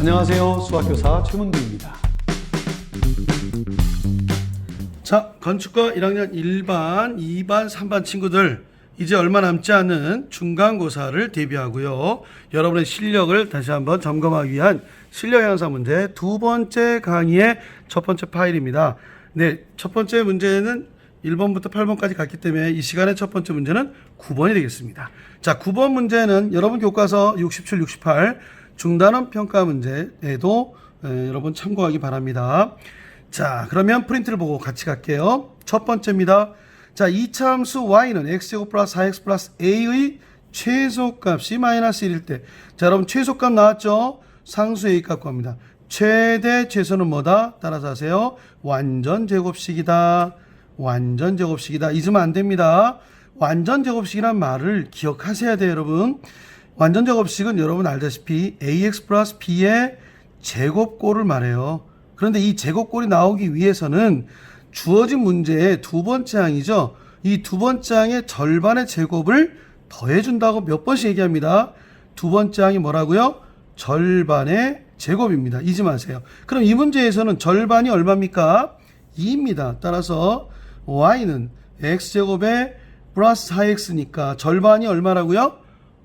안녕하세요. 수학교사 최문규입니다. 자, 건축과 1학년 1반, 2반, 3반 친구들 이제 얼마 남지 않은 중간고사를 대비하고요. 여러분의 실력을 다시 한번 점검하기 위한 실력 향사 문제 두 번째 강의의 첫 번째 파일입니다. 네, 첫 번째 문제는 1번부터 8번까지 갔기 때문에 이 시간의 첫 번째 문제는 9번이 되겠습니다. 자, 9번 문제는 여러분 교과서 67, 68 중단원 평가 문제에도 에, 여러분 참고하기 바랍니다. 자, 그러면 프린트를 보고 같이 갈게요. 첫 번째입니다. 자, 이차함수 y는 x제곱 플러스 4x 플러스 a의 최소값이 마이너스 1일 때. 자, 여러분 최소값 나왔죠? 상수 a 값 구합니다. 최대 최소는 뭐다? 따라서 하세요. 완전 제곱식이다. 완전 제곱식이다. 잊으면 안 됩니다. 완전 제곱식이란 말을 기억하셔야 돼요, 여러분. 완전 제곱식은 여러분 알다시피 ax 플러스 b의 제곱꼴을 말해요. 그런데 이 제곱꼴이 나오기 위해서는 주어진 문제의 두 번째 항이죠. 이 두 번째 항의 절반의 제곱을 더해준다고 몇 번씩 얘기합니다. 두 번째 항이 뭐라고요? 절반의 제곱입니다. 잊지 마세요. 그럼 이 문제에서는 절반이 얼마입니까? 2입니다. 따라서 y는 x제곱에 플러스 4x니까 절반이 얼마라고요?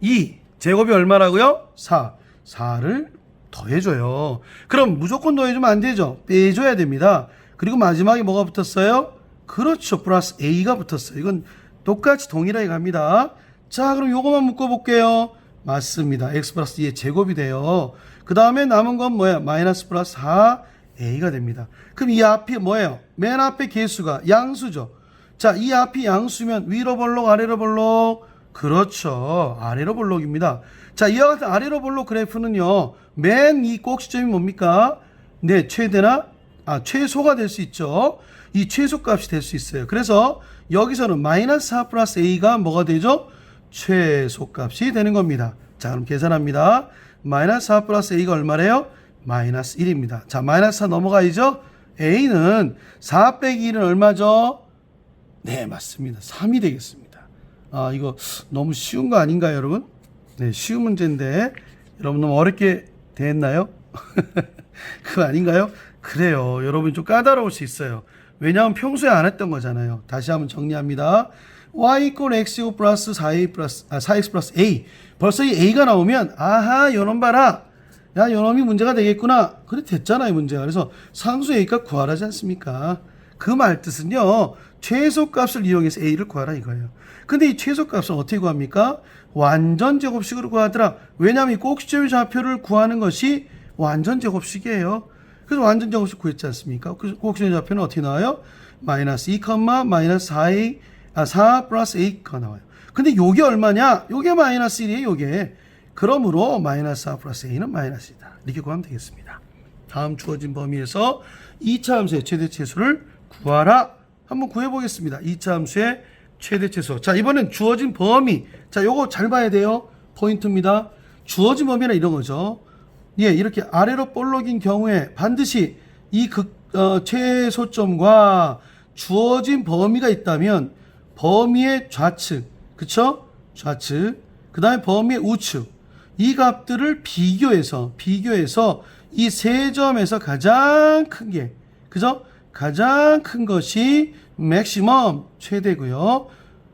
2. 제곱이 얼마라고요? 4. 4를 더해줘요. 그럼 무조건 더해주면 안 되죠. 빼줘야 됩니다. 그리고 마지막에 뭐가 붙었어요? 그렇죠. 플러스 A가 붙었어요. 이건 똑같이 동일하게 갑니다. 자, 그럼 요거만 묶어볼게요. 맞습니다. X 플러스 2의 제곱이 돼요. 그 다음에 남은 건 뭐야? 마이너스 플러스 4A가 됩니다. 그럼 이 앞이 뭐예요? 맨 앞에 개수가 양수죠. 자, 이 앞이 양수면 위로 볼록, 아래로 볼록. 그렇죠. 아래로 볼록입니다. 자, 이와 같은 아래로 볼록 그래프는요, 맨 이 꼭지점이 뭡니까? 네, 최대나, 아, 최소가 될 수 있죠. 이 최소값이 될 수 있어요. 그래서 여기서는 마이너스 4 플러스 A가 뭐가 되죠? 최소값이 되는 겁니다. 자, 그럼 계산합니다. 마이너스 4 플러스 A가 얼마래요? 마이너스 1입니다. 자, 마이너스 4 넘어가야죠? A는 4 빼기 1은 얼마죠? 네, 맞습니다. 3이 되겠습니다. 아, 이거 너무 쉬운 거 아닌가요, 여러분? 네, 쉬운 문제인데 여러분 너무 어렵게 됐나요? 그거 아닌가요? 그래요. 여러분 좀 까다로울 수 있어요. 왜냐하면 평소에 안 했던 거잖아요. 다시 한번 정리합니다. y 이퀄 x제곱 플러스 4a 플러스 아 4x 플러스 a 벌써 이 a가 나오면 아하 요놈 봐라 야 요놈이 문제가 되겠구나 그래 됐잖아요 문제가 그래서 상수 a값 구하라지 않습니까 그 말 뜻은요 최소값을 이용해서 a를 구하라 이거예요 근데 이 최소값은 어떻게 구합니까 완전 제곱식으로 구하더라 왜냐하면 이 꼭지점의 좌표를 구하는 것이 완전 제곱식이에요 그래서 완전 제곱식 구했지 않습니까 그 꼭지점의 좌표는 어떻게 나와요 마이너스 2, 마이너스 4a 아, 4 플러스 A가 나와요. 근데 요게 얼마냐? 요게 마이너스 1이에요, 요게. 그러므로 마이너스 4 플러스 A는 마이너스이다. 이렇게 구하면 되겠습니다. 다음 주어진 범위에서 2차 함수의 최대치수를 구하라. 한번 구해보겠습니다. 2차 함수의 최대치수. 자, 이번엔 주어진 범위. 자, 요거 잘 봐야 돼요. 포인트입니다. 주어진 범위는 이런 거죠. 예, 이렇게 아래로 볼록인 경우에 반드시 이 극, 어, 최소점과 주어진 범위가 있다면 범위의 좌측, 그쵸? 좌측. 그 다음에 범위의 우측. 이 값들을 비교해서, 비교해서 이 세 점에서 가장 큰 게, 그죠? 가장 큰 것이 맥시멈, 최대고요.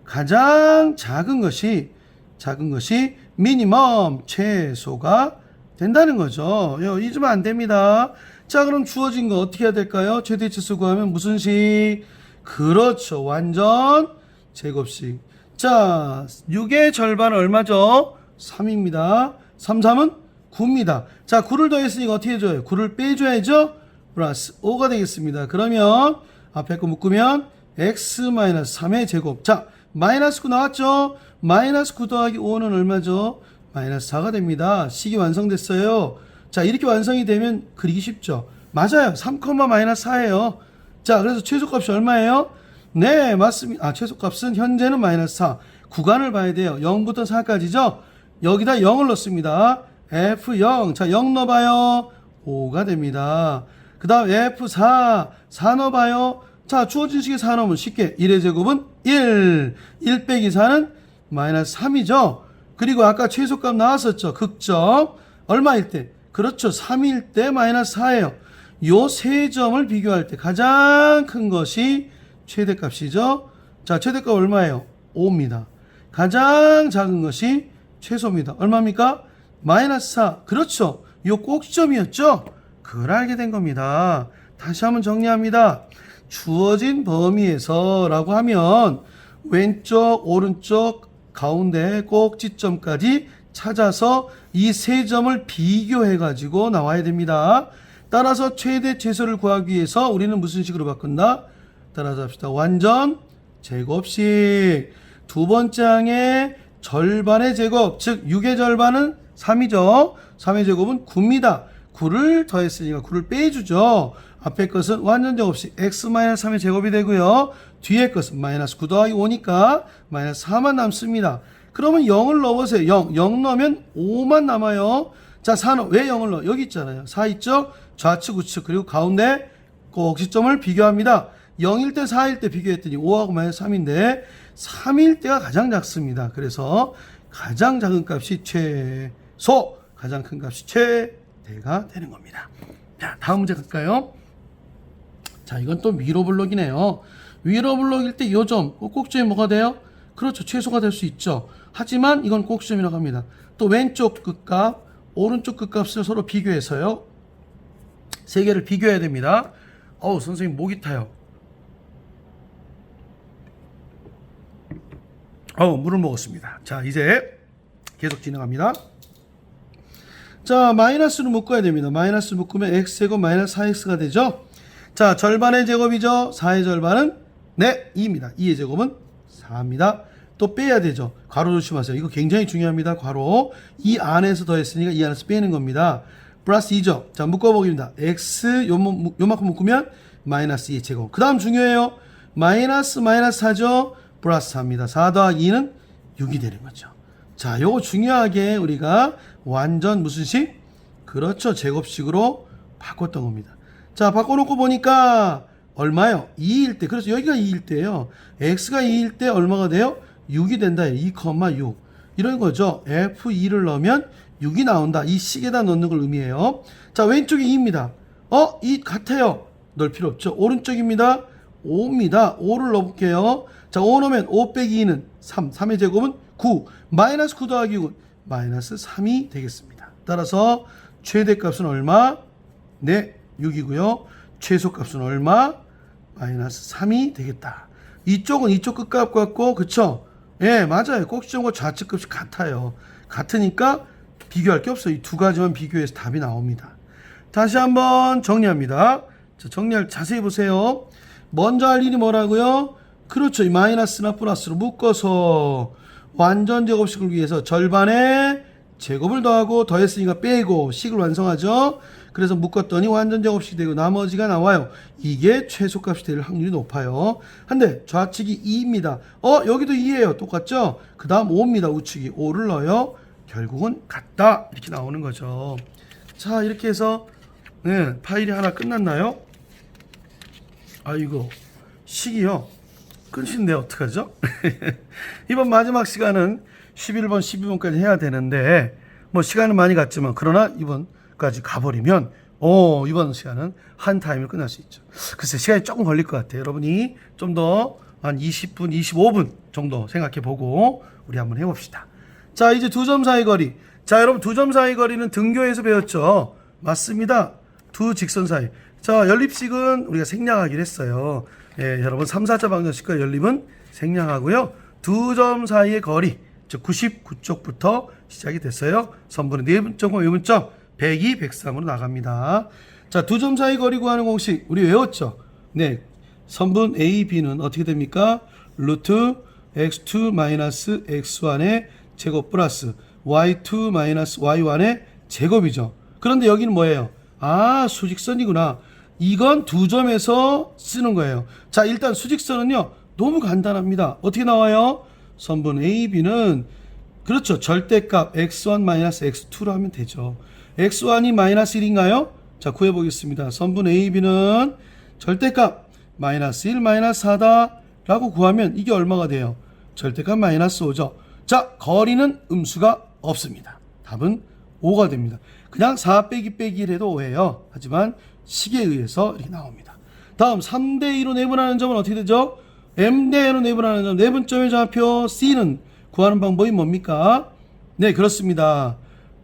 가장 작은 것이, 작은 것이 미니멈, 최소가 된다는 거죠. 요, 잊으면 안 됩니다. 자, 그럼 주어진 거 어떻게 해야 될까요? 최대치수 구하면 무슨 식? 그렇죠. 완전 제곱식. 자, 6의 절반 얼마죠? 3입니다. 3, 3은 9입니다. 자, 9를 더했으니까 어떻게 해줘요? 9를 빼줘야죠? 플러스 5가 되겠습니다. 그러면 앞에 거 묶으면 x-3의 제곱. 자, 마이너스 9 나왔죠? 마이너스 9 더하기 5는 얼마죠? 마이너스 4가 됩니다. 식이 완성됐어요. 자, 이렇게 완성이 되면 그리기 쉽죠? 맞아요. 3, 마이너스 4예요. 자, 그래서 최소값이 얼마예요? 네, 맞습니다. 아, 최소값은 현재는 마이너스 4. 구간을 봐야 돼요. 0부터 4까지죠? 여기다 0을 넣습니다. F0. 자, 0 넣어봐요. 5가 됩니다. 그 다음 F4. 4 넣어봐요. 자, 주어진 4 넣으면 쉽게 1의 제곱은 1. 1 빼기 4는 마이너스 3이죠? 그리고 아까 최소값 나왔었죠? 극점. 얼마일 때? 그렇죠. 3일 때 마이너스 4예요. 요 세 점을 비교할 때 가장 큰 것이 최대값이죠. 자, 최대값 얼마예요? 5입니다. 가장 작은 것이 최소입니다. 얼마입니까? 마이너스 4. 그렇죠. 요 꼭지점이었죠? 그걸 알게 된 겁니다. 다시 한번 정리합니다. 주어진 범위에서 라고 하면 왼쪽, 오른쪽, 가운데 꼭지점까지 찾아서 이 세 점을 비교해 가지고 나와야 됩니다. 따라서 최대 최소를 구하기 위해서 우리는 무슨 식으로 바꾼다? 따라서 합시다. 완전 제곱식. 두 번째 항의 절반의 제곱, 즉 6의 절반은 3이죠. 3의 제곱은 9입니다. 9를 더했으니까 9를 빼주죠. 앞에 것은 완전 제곱식 x-3의 제곱이 되고요. 뒤에 것은 마이너스 9 더하기 5니까 마이너스 4만 남습니다. 그러면 0을 넣어보세요. 0. 0 넣으면 5만 남아요. 자, 4는 왜 0을 넣어? 여기 있잖아요. 4 있죠? 좌측, 우측, 그리고 가운데 꼭지점을 비교합니다. 0일 때, 4일 때 비교했더니 5하고 마이너스 3인데 3일 때가 가장 작습니다. 그래서 가장 작은 값이 최소, 가장 큰 값이 최 대가 되는 겁니다. 자, 다음 문제 갈까요? 자, 이건 또 위로 블록이네요. 위로 블록일 때 요점, 꼭지점이 뭐가 돼요? 그렇죠. 최소가 될 수 있죠. 하지만 이건 꼭지점이라고 합니다. 또 왼쪽 끝값, 오른쪽 끝값을 서로 비교해서요. 세 개를 비교해야 됩니다. 어우, 선생님 목이 타요. 어우, 물을 먹었습니다. 자, 이제 계속 진행합니다. 자, 마이너스를 묶어야 됩니다. 마이너스 묶으면 x제곱 마이너스 4x가 되죠. 자, 절반의 제곱이죠. 4의 절반은 네, 2입니다. 2의 제곱은 4입니다. 또 빼야 되죠. 괄호 조심하세요. 이거 굉장히 중요합니다. 괄호. 이 안에서 더했으니까 이 안에서 빼는 겁니다. 플러스 2죠. 자, 묶어보기입니다. x 요, 요만큼 묶으면 마이너스 2의 제곱. 그 다음 중요해요. 마이너스 마이너스 4죠. 플러스 4입니다. 4 더하기 2는 6이 되는 거죠. 자, 요거 중요하게 우리가 완전 무슨 식? 그렇죠. 제곱식으로 바꿨던 겁니다. 자, 바꿔놓고 보니까 얼마요? 2일 때. 그래서 여기가 2일 때예요. x가 2일 때 얼마가 돼요? 6이 된다. 2,6. 이런 거죠. f2를 넣으면 6이 나온다. 이 식에다 넣는 걸 의미해요. 자, 왼쪽이 2입니다. 어? 2 같아요. 넣을 필요 없죠. 오른쪽입니다. 5입니다. 5를 넣어볼게요. 자, 5 넣으면 5 빼기 2는 3. 3의 제곱은 9. 마이너스 9 더하기 6은 마이너스 3이 되겠습니다. 따라서 최대값은 얼마? 네, 6이고요. 최소값은 얼마? 마이너스 3이 되겠다. 이쪽은 이쪽 끝값 같고 그쵸? 예, 맞아요. 꼭지점과 좌측 값이 같아요. 같으니까 비교할 게 없어요. 이 두 가지만 비교해서 답이 나옵니다. 다시 한번 정리합니다. 자, 정리할 자세히 보세요. 먼저 할 일이 뭐라고요? 그렇죠. 이 마이너스나 플러스로 묶어서 완전 제곱식을 위해서 절반에 제곱을 더하고 더했으니까 빼고 식을 완성하죠. 그래서 묶었더니 완전 제곱식이 되고 나머지가 나와요. 이게 최소값이 될 확률이 높아요. 한데 좌측이 2입니다. 어 여기도 2예요. 똑같죠? 그 다음 5입니다. 우측이 5를 넣어요. 결국은 같다. 이렇게 나오는 거죠. 자 이렇게 해서 네, 파일이 하나 끝났나요? 아이고 식이요. 끝인데 어떡하죠? 이번 마지막 시간은 11번, 12번까지 해야 되는데 뭐 시간은 많이 갔지만 그러나 이번까지 가버리면 오 이번 시간은 한 타임을 끝날 수 있죠. 글쎄 시간이 조금 걸릴 것 같아요. 여러분이 좀 더 한 20분, 25분 정도 생각해 보고 우리 한번 해봅시다. 자 이제 두 점 사이 거리. 자 여러분 두 점 사이 거리는 등교에서 배웠죠. 맞습니다. 두 직선 사이. 자 연립식은 우리가 생략하기로 했어요. 예, 여러분 3, 4자 방정식과 연립은 생략하고요. 두 점 사이의 거리, 즉 99쪽부터 시작이 됐어요. 선분의 내분점과 외분점 102, 103으로 나갑니다. 자, 두 점 사이 거리 구하는 공식 우리 외웠죠? 네. 선분 A, B는 어떻게 됩니까? 루트 x2 마이너스 x1의 제곱 플러스 y2 마이너스 y1의 제곱이죠. 그런데 여기는 뭐예요? 아, 수직선이구나. 이건 두 점에서 쓰는 거예요. 자, 일단 수직선은요, 너무 간단합니다. 어떻게 나와요? 선분 A, B는, 그렇죠. 절대값 x1 마이너스 x2로 하면 되죠. x1이 마이너스 1인가요? 자, 구해 보겠습니다. 선분 A, B는 절대값 마이너스 1 마이너스 4다 라고 구하면 이게 얼마가 돼요? 절대값 마이너스 5죠. 자, 거리는 음수가 없습니다. 답은 5가 됩니다. 그냥 4 빼기 빼기 1 해도 5예요. 하지만 식에 의해서 이렇게 나옵니다. 다음 3대 2로 내분하는 점은 어떻게 되죠? m대 n으로 내분하는 점 내분점의 좌표 c는 구하는 방법이 뭡니까? 네 그렇습니다.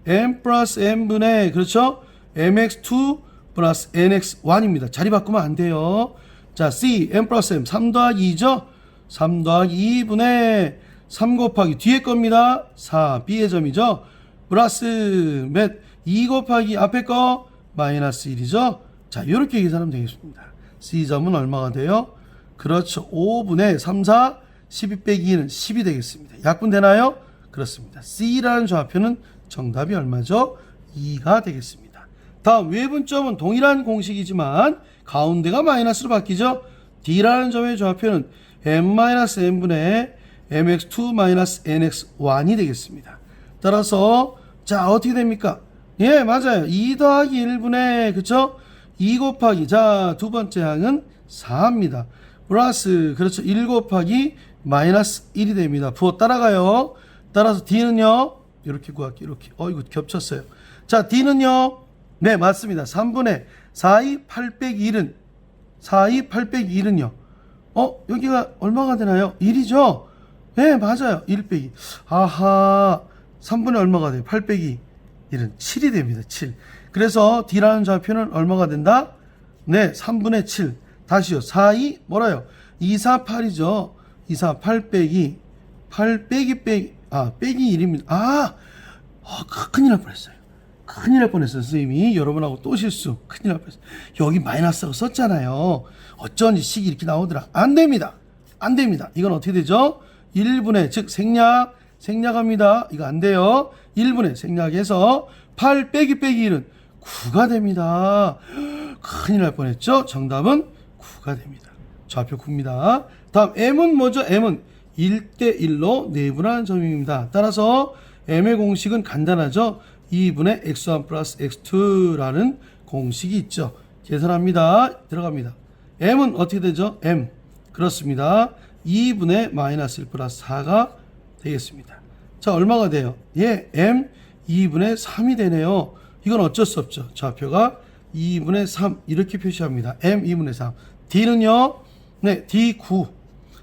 m 플러스 n분의 그렇죠? mx2 플러스 nx1입니다. 자리 바꾸면 안 돼요. 자 c m 플러스 m 3 더하기 2죠? 3 더하기 2분의 3 곱하기 뒤에 겁니다. 4 b의 점이죠. 플러스 몇 2 곱하기 앞에 거 마이너스 1이죠. 자 이렇게 계산하면 되겠습니다. c 점은 얼마가 돼요? 그렇죠. 5분의 3, 4, 12 빼기 2는 10이 되겠습니다. 약분되나요? 그렇습니다. C라는 좌표는 정답이 얼마죠? 2가 되겠습니다. 다음 외분점은 동일한 공식이지만 가운데가 마이너스로 바뀌죠. D라는 점의 좌표는 m-n분의 mx2-nx1이 되겠습니다. 따라서 자 어떻게 됩니까? 예 맞아요. 2 더하기 1분의 그쵸? 2 곱하기 자 두 번째 항은 4입니다. 플러스 그렇죠 1 곱하기 마이너스 1이 됩니다. 부호 따라가요. 따라서 D는요 이렇게 구할게요. 이렇게 어 이거 겹쳤어요. 자 D는요 네 맞습니다. 3분의 4이 8 빼기 1은 4이 8 빼기 1은요. 어 여기가 얼마가 되나요? 1이죠? 네 맞아요. 1 빼기 아하 3분의 얼마가 돼요? 8 빼기 1은 7이 됩니다. 7 그래서 D라는 좌표는 얼마가 된다? 네 3분의 7 다시요. 4, 2 뭐라요? 2, 4, 8이죠. 2, 4, 8 빼기 8 빼기 빼기 아 빼기 1입니다. 아 어, 크- 큰일 날 뻔했어요. 큰일 날 뻔했어요 선생님이. 여러분하고 또 실수. 큰일 날 뻔했어요. 여기 마이너스가 썼잖아요. 어쩐지 식이 이렇게 나오더라. 안 됩니다. 안 됩니다. 이건 어떻게 되죠? 1분의 즉 생략 생략합니다. 이거 안 돼요. 1분의 생략해서 8 빼기 빼기 1은 9가 됩니다. 큰일 날 뻔했죠? 정답은 9가 됩니다. 좌표 9입니다. 다음 m은 뭐죠? M은 1대 1로 내분하는 점입니다. 따라서 m의 공식은 간단하죠? 2분의 x1 플러스 x2라는 공식이 있죠. 계산합니다. 들어갑니다. M은 어떻게 되죠? M. 그렇습니다. 2분의 마이너스 1 플러스 4가 되겠습니다. 자 얼마가 돼요? 예 m 2분의 3이 되네요. 이건 어쩔 수 없죠. 좌표가 2분의 3 이렇게 표시합니다. M 2분의 3 d는요? 네 d 9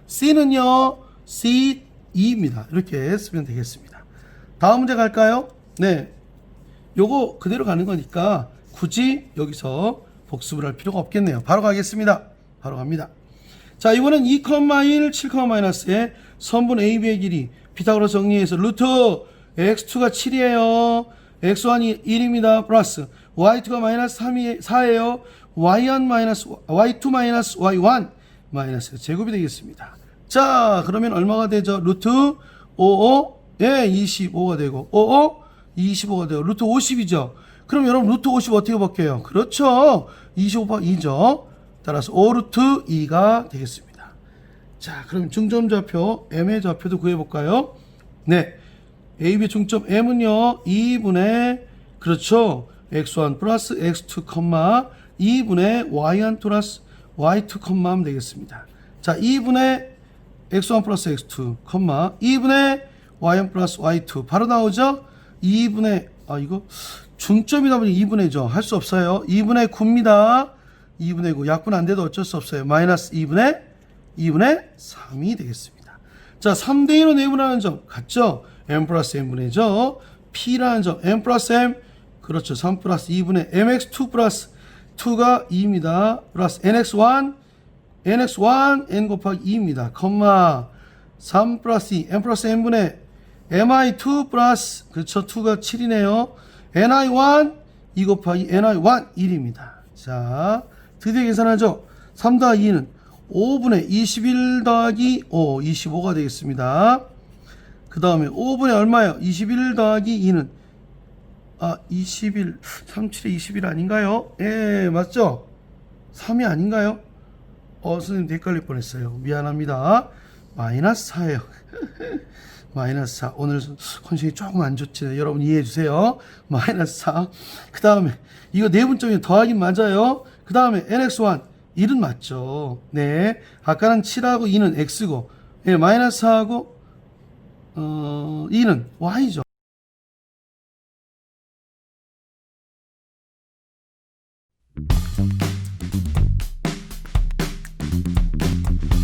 c는요? C 2입니다. 이렇게 쓰면 되겠습니다. 다음 문제 갈까요? 네. 요거 그대로 가는 거니까 굳이 여기서 복습을 할 필요가 없겠네요. 바로 가겠습니다. 바로 갑니다. 자, 이번엔 2,1, 7,-의 선분 AB의 길이 피타고라 정리해서 루트 x2가 7이에요. x1이 1입니다. 플러스 y2가 마이너스 3이 4예요. y1 마이너스 y2 마이너스 y1 마이너스 제곱이 되겠습니다. 자, 그러면 얼마가 되죠? 루트 55 예, 25가 되고 55 25가 돼요. 루트 50이죠. 그럼 여러분 루트 50 어떻게 볼게요? 그렇죠. 25가 2죠. 따라서 5 루트 2가 되겠습니다. 자, 그럼 중점 좌표 m의 좌표도 구해 볼까요? 네. AB 중점 m은요. 2분의 그렇죠. x1 플러스 x2, 2분의 y1 플러스 y2, 하면 되겠습니다. 자, 2분의 x1 플러스 x2, 2분의 y1 플러스 y2 바로 나오죠? 2분의 아 이거 중점이다 보니 2분의죠. 할 수 없어요. 2분의 9입니다. 2분의 9 약분 안 돼도 어쩔 수 없어요. 마이너스 2분의 2분의 3이 되겠습니다. 자 3대 1로 내분하는 점 같죠? m 플러스 n분의 죠. p라는 점 m 플러스 m 그렇죠. 3 플러스 2분의 mx2 플러스 2가 2입니다. 플러스 nx1 nx1 n 곱하기 2입니다. 컴마 3 플러스 2 n 플러스 n분의 mi2 플러스 그렇죠 2가 7이네요 ni1 2 곱하기 ni1 1입니다 자 드디어 계산하죠 3 더하기 2는 5분의 21 더하기 5 25가 되겠습니다 그 다음에 5분의 얼마요 21 더하기 2는 아 21, 37에 21 아닌가요 예 맞죠 3이 아닌가요 어 선생님 헷갈릴 뻔했어요 미안합니다 마이너스 4예요 마이너스 4. 오늘 컨디션이 조금 안 좋지. 여러분 이해해 주세요. 마이너스 4. 그 다음에 이거 내분점이 더하긴 맞아요. 그 다음에 nx1. 1은 맞죠. 네. 아까는 7하고 2는 X고, 예, 마이너스하고, 어, 2는 Y죠.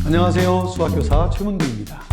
안녕하세요. 수학교사 최문구입니다.